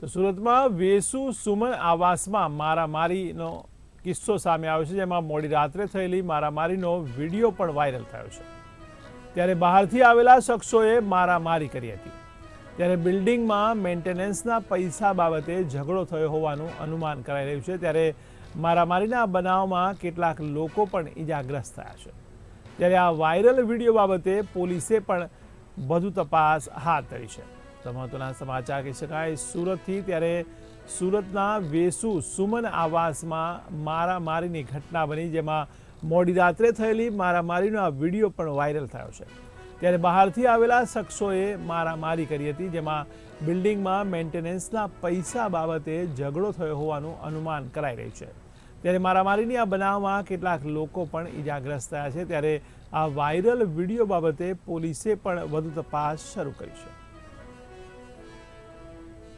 તો સુરતમાં વેસુ સુમન આવાસમાં મારામારીનો કિસ્સો સામે આવ્યો છે, જેમાં મોડી રાત્રે થયેલી મારામારીનો વીડિયો પણ વાયરલ થયો છે. ત્યારે બહારથી આવેલા શખ્સોએ મારામારી કરી હતી. ત્યારે બિલ્ડિંગમાં મેન્ટેનન્સના પૈસા બાબતે ઝઘડો થયો હોવાનું અનુમાન કરાઈ રહ્યું છે. ત્યારે મારામારીના બનાવમાં કેટલાક લોકો પણ ઈજાગ્રસ્ત થયા છે. ત્યારે આ વાયરલ વીડિયો બાબતે પોલીસે પણ વધુ તપાસ હાથ ધરી છે. તો મહત્વના સમાચાર કહી શકાય, સુરતથી ત્યારે સુરતના વેસુ સુમન આવાસમાં મારામારીની ઘટના બની, જેમાં મોડી રાત્રે થયેલી મારામારીનો આ વીડિયો પણ વાયરલ થયો છે. ત્યારે બહારથી આવેલા શખ્સોએ મારામારી કરી હતી, જેમાં બિલ્ડિંગમાં મેન્ટેનન્સના પૈસા બાબતે ઝઘડો થયો હોવાનું અનુમાન કરાઈ રહ્યું છે. ત્યારે મારામારીની આ બનાવમાં કેટલાક લોકો પણ ઈજાગ્રસ્ત થયા છે. ત્યારે આ વાયરલ વીડિયો બાબતે પોલીસે પણ વધુ તપાસ શરૂ કરી છે.